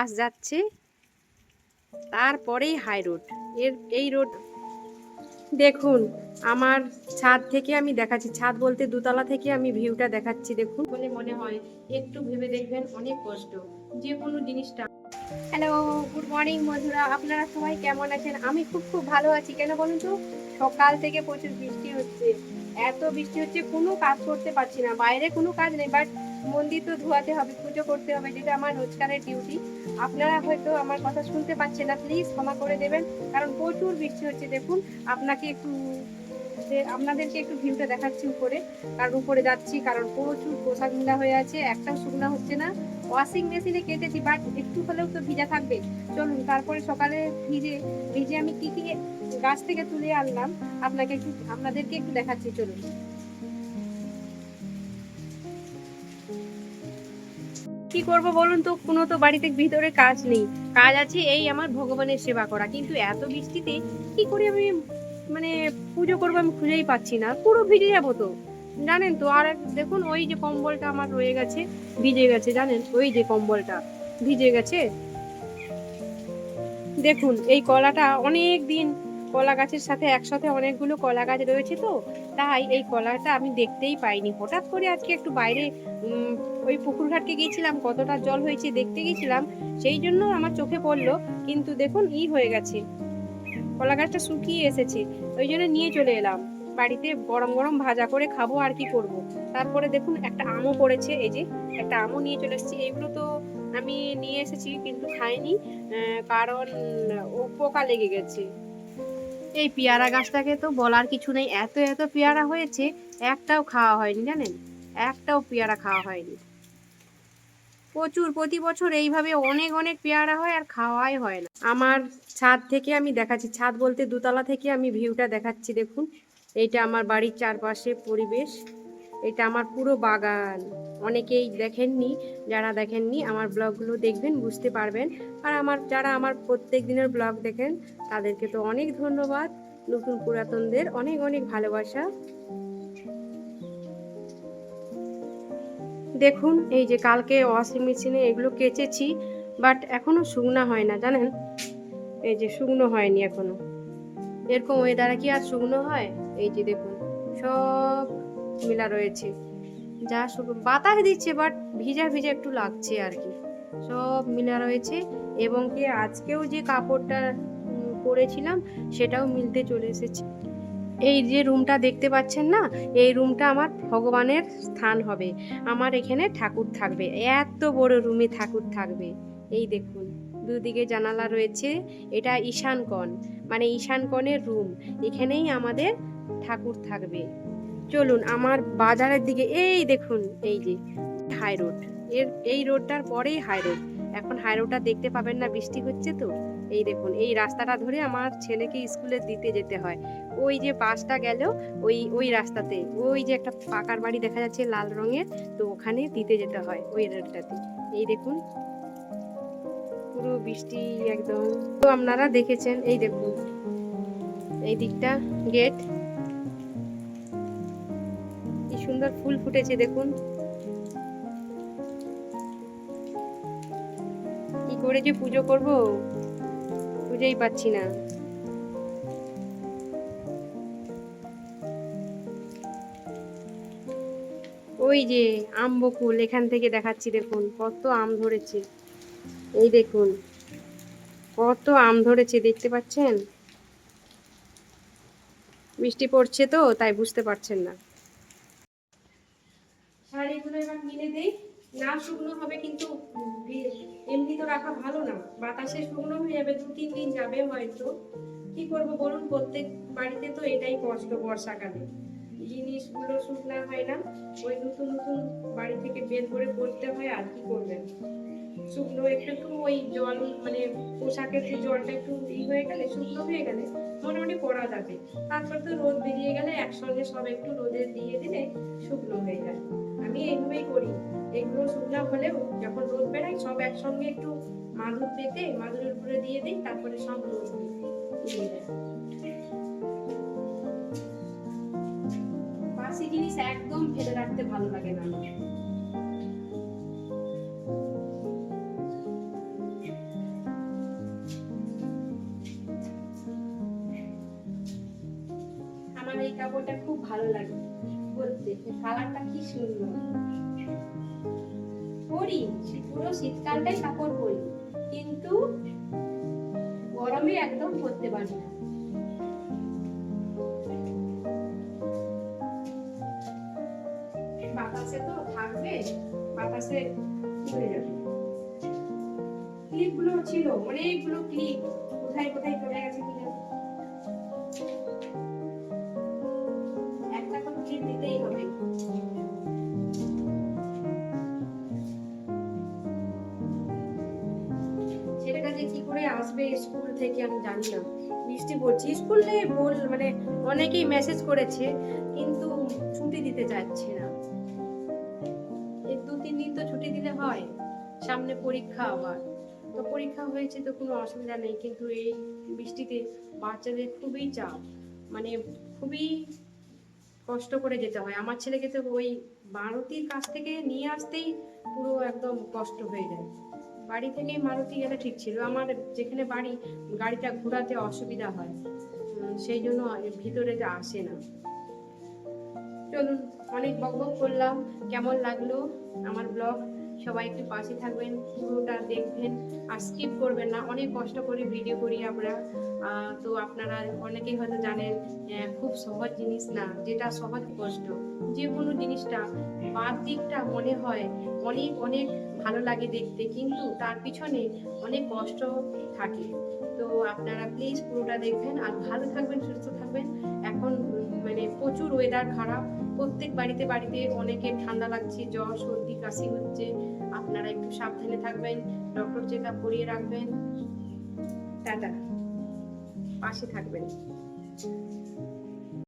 বাস যাচ্ছে। তারপরেই হাই রোডের, এই রোড দেখুন, আমার ছাদ থেকে আমি দেখাচ্ছি। ছাদ বলতে দুতলা থেকে আমি ভিউটা দেখাচ্ছি, দেখুন। বলে মনে হয় একটু ভেবে দেখবেন, অনেক কষ্ট। যে কোনো জিনিসটা হ্যালো গুড মর্নিং বন্ধুরা, আপনারা সবাই কেমন আছেন? আমি খুব খুব ভালো আছি। কেন বলুন তো? সকাল থেকে প্রচুর বৃষ্টি হচ্ছে। এত বৃষ্টি হচ্ছে, কোনো কাজ করতে পারছি না। বাইরে কোনো কাজ নেই বাট মন্দির তো ধোয়াতে হবে, পুজো করতে হবে, যেটা আমার রোজগারের ডিউটি আপনারা হয়তো আমার কথা শুনতে পাচ্ছেন না প্লিজ ক্ষমা করে দেবেন, কারণ প্রচুর বৃষ্টি হচ্ছে, দেখুন, আপনাকে একটু আপনাদেরকে একটু ভিউটা দেখাচ্ছি উপরে, কারণ উপরে যাচ্ছি, কারণ প্রচুর পোশাক মিলা হয়ে আছে, একটাও শুকনো হচ্ছে না। ওয়াশিং মেশিনে কেটেছি বাট একটু হলেও তো ভিজা থাকবে। চলুন, তারপরে সকালে ভিজে ভিজে আমি কি কি গাছ থেকে তুলে আনলাম, আপনাকে একটু, আপনাদেরকে একটু দেখাচ্ছি, চলুন। কি করব বলুন তো? কোনো তো বাড়িতে ভিতরে কাজ নেই। কাজ আছে এই আমার ভগবানের সেবা করা। কিন্তু এত বৃষ্টিতে কি করে আমি মানে পুজো করব আমি খুঁজেই পাচ্ছি না। পুরো ভিজে যাব তো। জানেন তো, আর দেখুন ওই যে কম্বলটা আমার রয়ে গেছে, ভিজে গেছে, জানেন? ওই যে কম্বলটা ভিজে গেছে। দেখুন, এই কলাটা অনেক দিন কলা গাছের সাথে একসাথে অনেকগুলো কলা গাছ রয়েছে তো, তাই এই কলাটা আমি দেখতেই পাইনি। হঠাৎ করে আজকে একটু বাইরে ওই পুকুর ঘাটকে গিয়েছিলাম, কতটা জল হয়েছে দেখতে গিয়েছিলাম, সেই জন্য আমার চোখে পড়ল, কিন্তু দেখুন ই হয়ে গেছে। কলা গাছটা শুকিয়ে এসেছে, ওই জন্য নিয়ে চলে এলাম। বাড়িতে গরম গরম ভাজা করে খাব আর কি করব। তারপরে দেখুন একটা আমও পড়েছে, এই যে একটা আমও নিয়ে চলে এসেছি। এগুলো তো আমি নিয়ে এসেছি, কিন্তু খাইনি কারণ ও পোকা লেগে গেছে। এই পেয়ারা গাছটাকে তো বলার কিছু নেই। এত এত পেয়ারা হয়েছে, একটাও খাওয়া হয়নি, জানেন? একটাও পেয়ারা খাওয়া হয়নি। প্রচুর, প্রতি বছর এইভাবে অনেক অনেক পেয়ারা হয় আর খাওয়াই হয় না। আমার ছাদ থেকে আমি দেখাচ্ছি, ছাদ বলতে দুতলা থেকে আমি ভিউটা দেখাচ্ছি, দেখুন। এইটা আমার বাড়ির চারপাশে পরিবেশ। এটা আমার পুরো বাগান। অনেকেই দেখেননি, যারা দেখেননি, আমার ব্লগগুলো দেখবেন, বুঝতে পারবেন। আর আমার, যারা আমার প্রত্যেক দিনের ব্লগ দেখেন, তাদেরকে তো অনেক ধন্যবাদ। নতুন পুরাতনদের অনেক অনেক ভালোবাসা। দেখুন, এই যে কালকে ওয়াশিং মেশিনে এগুলো কেচেছি, বাট এখনও শুকনো হয় না, জানেন? এই যে শুকনো হয়নি এখনও। এরকম ওয়েদারে কি আর শুকনো হয়? এই যে দেখুন, সব মিলা রয়েছে। যা শুকনো বাতাস দিচ্ছে বাট ভিজা ভিজা একটু লাগছে আর কি। সব মিলা রয়েছে এবং কি আজকেও যে কাপড়টা পরেছিলাম, সেটাও মিলতে চলে এসেছে। এই যে রুমটা দেখতে পাচ্ছেন না, এই রুমটা আমার ভগবানের স্থান হবে। আমার এখানে ঠাকুর থাকবে, এত বড় রুমে ঠাকুর থাকবে। এই দেখুন, দুদিকে জানালা রয়েছে, এটা ঈশান কোণ মানে ঈশান কোণের রুম, এখানেই আমাদের ঠাকুর থাকবে। চলুন আমার বাজারের দিকে, এই দেখুন, এই যে হাই রোডের, এই রোডটার পরেই হাই রোড এখন হাই রোডটা দেখতে পাবেন না, বৃষ্টি হচ্ছে তো। এই দেখুন, এই রাস্তাটা ধরে আমার ছেলেকে স্কুলে দিতে যেতে হয়। ওই যে বাসটা গেল, ওই ওই রাস্তাতে। ওই যে একটা পাকার বাড়ি দেখা যাচ্ছে লাল রঙের, তো ওখানে দিতে যেতে হয়, ওই রোডটাতে এই দেখুন, পুরো বৃষ্টি একদম। তো আপনারা দেখেছেন, এই দেখুন, এই দিকটা গেট সুন্দর ফুল ফুটেছে, দেখুন। কি করে যে পুজো করব? খুঁজেই পাচ্ছি না। ওই যে আম বকুল এখান থেকে দেখাচ্ছি, দেখুন, কত আম ধরেছে। এই দেখুন, কত আম ধরেছে, দেখতে পাচ্ছেন? বৃষ্টি পড়ছে তো, তাই বুঝতে পারছেন না। শাড়িগুলো এবার মিলে দেই। না শুকনো হবে কিন্তু এমনি তো রাখা ভালো না। বাতাসে শুকনো হয়ে যাবে, দু, তিন দিন যাবে হয়তো। কি করব বলুন? প্রত্যেক বাড়িতে তো এটাই কষ্ট বর্ষাকালে। জিনিসগুলো শুকনা হয় না। ওই নতুন নতুন বাড়ি থেকে বের করে করতে হয়, আর কি করবেন? শুকনো একটু একটু ওই জল মানে পোশাকের যে জলটা একটু ই হয়ে গেলে, শুকনো হয়ে গেলে মোটামুটি পরা যাবে। তারপর তো রোদ বেরিয়ে গেলে একসঙ্গে সব একটু রোদে দিয়ে দিলে শুকনো হয়ে যায়। এগুলো শুকনা হলেও যখন রোদ বেড়াই সব একসঙ্গে একটু মাদুর পেতে মাদুরের উপরে দিয়ে দিই, তারপরে সব রোদ দিয়ে বাসি জিনিস একদম ফেলে রাখতে ভালো লাগে না আমার। এই কাপড়টা খুব ভালো লাগে। বলতে কালারটা কি সুন্দর। পরি পুরো শীতকালটাই কাপড় পরি কিন্তু গরমে একদম পরতে পারি না। বাতাসে তো থাকবে, বাতাসে চলে যাবে। ক্লিপগুলো ছিল, অনেকগুলো ক্লিপ কোথায় কোথায় চলে গেছে স্কুল থেকে আমি জানি না। বৃষ্টি পড়ছে স্কুলে বল মানে অনেকেই মেসেজ করেছে, কিন্তু ছুটি দিতে চাচ্ছে না। এই দু, তিন দিন তো ছুটি দিলে হয়, সামনে পরীক্ষা আবার। তো পরীক্ষা হয়েছে তো কোনো অসুবিধা নেই, কিন্তু এই বৃষ্টিতে বাচ্চাদের খুবই চাপ মানে খুবই কষ্ট করে যেতে হয়। আমার ছেলেকে তো ওই মারুতির কাছ থেকে নিয়ে আসতেই পুরো একদম কষ্ট হয়ে যায়। বাড়ি থেকেই মারুতি গেলে ঠিক ছিল। আমার যেখানে বাড়ি, গাড়িটা ঘোরাতে অসুবিধা হয়। সেই জন্য ভিতরে যা আসে না। চলুন, অনেক বক বক করলাম। কেমন লাগল আমার ব্লগ? সবাই একটু পাশে থাকবেন, পুরোটা দেখবেন আর স্কিপ করবেন না। অনেক কষ্ট করে ভিডিও করি আমরা। তো আপনারা অনেকেই হয়তো জানেন খুব সহজ জিনিস না, যেটা সহজ কষ্ট। যে কোনো জিনিসটা দিকটা মনে হয়, অনেক অনেক ভালো লাগে দেখতে, কিন্তু তার পিছনে অনেক কষ্ট থাকে। তো আপনারা প্লিজ পুরোটা দেখবেন। আর ভালো থাকবেন, সুস্থ থাকবেন। এখন মানে প্রচুর ওয়েদার খারাপ। প্রত্যেক বাড়িতে বাড়িতে অনেকে ঠান্ডা লাগছে, জ্বর, সর্দি, কাশি হচ্ছে। আপনারা একটু সাবধানে থাকবেন ডক্টর চেক আপ করিয়ে রাখবেন। টাটা। পাশে থাকবেন।